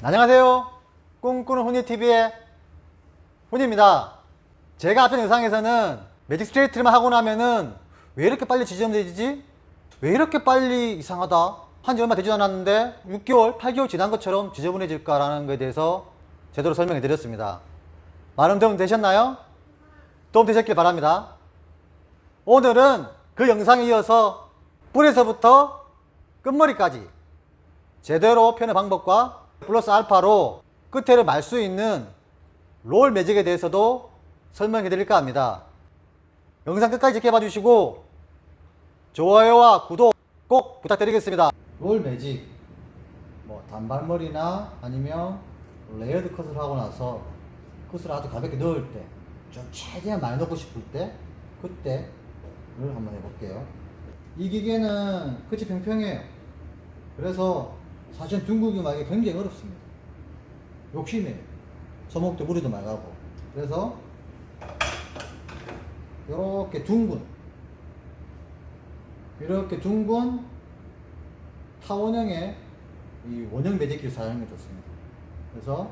안녕하세요. 꿈꾸는 훈이TV의 훈이입니다. 제가 앞선 영상에서는 매직 스트레이트만 하고 나면은 왜 이렇게 빨리 지저분해지지? 왜 이렇게 빨리 이상하다? 한지 얼마 되지 않았는데 6개월, 8개월 지난 것처럼 지저분해질까라는 것에 대해서 제대로 설명해 드렸습니다. 많은 도움 되셨나요? 도움 되셨길 바랍니다. 오늘은 그 영상에 이어서 뿌리에서부터 끝머리까지 제대로 펴는 방법과 플러스 알파로 끝에를 말 수 있는 롤 매직에 대해서도 설명해 드릴까 합니다. 영상 끝까지 지켜봐 주시고 좋아요와 구독 꼭 부탁드리겠습니다. 롤 매직 뭐 단발머리나 아니면 레이어드 컷을 하고 나서 컷을 아주 가볍게 넣을 때 좀 최대한 많이 넣고 싶을 때 그때를 한번 해볼게요. 이 기계는 끝이 평평해요. 그래서 사실 둥국이 막기 굉장히 어렵습니다. 욕심이에요. 소목도 무리도 말가고. 그래서 이렇게 둥근 이렇게 둥근 타원형의 이 원형 매직기를 사용해 줬습니다. 그래서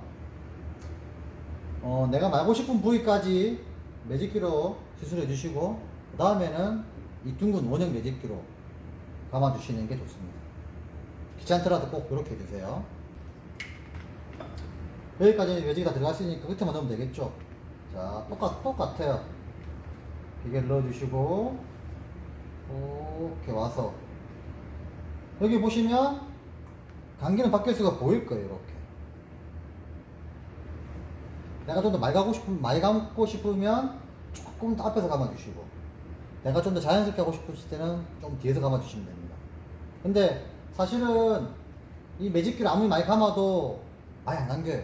어, 내가 말고 싶은 부위까지 매직기로 시술해 주시고 그 다음에는 이 둥근 원형 매직기로 감아 주시는 게 좋습니다. 귀찮더라도 꼭 이렇게 해주세요. 여기까지 매직이 다 들어갔으니까 끝에만 넣으면 되겠죠? 자, 똑같, 똑같아요. 기계를 넣어주시고, 이렇게 와서, 여기 보시면, 감기는 바뀌수가 보일 거예요, 이렇게. 내가 좀더 가고 싶으면, 감고 싶으면, 조금 더 앞에서 감아주시고, 내가 좀 더 자연스럽게 하고 싶으실 때는 좀 뒤에서 감아주시면 됩니다. 근데 사실은 이 매직기를 아무리 많이 감아도 많이 안 남겨요.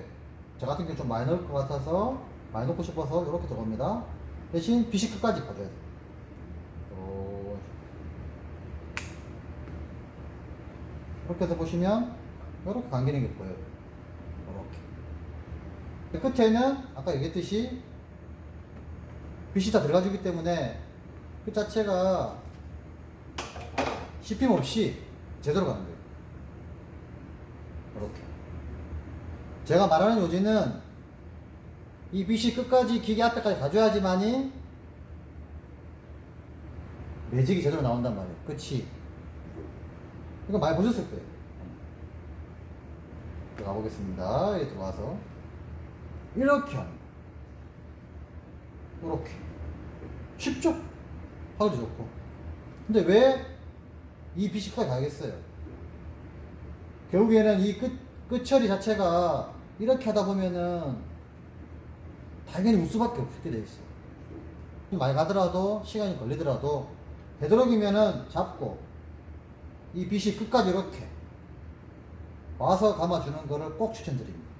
저 같은 경우 좀 많이 넣을 것 같아서 많이 넣고 싶어서 이렇게 들어갑니다. 대신 끝까지 가져야 돼요. 요- 이렇게 해서 보시면 이렇게 감기는 게 보여요. 이렇게. 끝에는 아까 얘기했듯이 빛이 다 들어가주기 때문에 그 자체가 씹힘 없이 제대로 가는 거예요. 이렇게. 제가 말하는 요지는 이 빛이 끝까지 기계 앞에까지 가져야지만이 매직이 제대로 나온단 말이에요. 끝이. 이거 많이 보셨을 거예요. 들어가 보겠습니다. 여기 들어와서. 이렇게. 이렇게. 쉽죠? 하기도 좋고. 근데 왜 이 끝까지 가겠어요? 결국에는 이 끝, 끝 처리 자체가 이렇게 하다 보면은 당연히 울 수밖에 없게 돼 있어요. 많이 가더라도 시간이 걸리더라도 되도록이면은 잡고 이 빛이 끝까지 이렇게 와서 감아주는 거를 꼭 추천드립니다.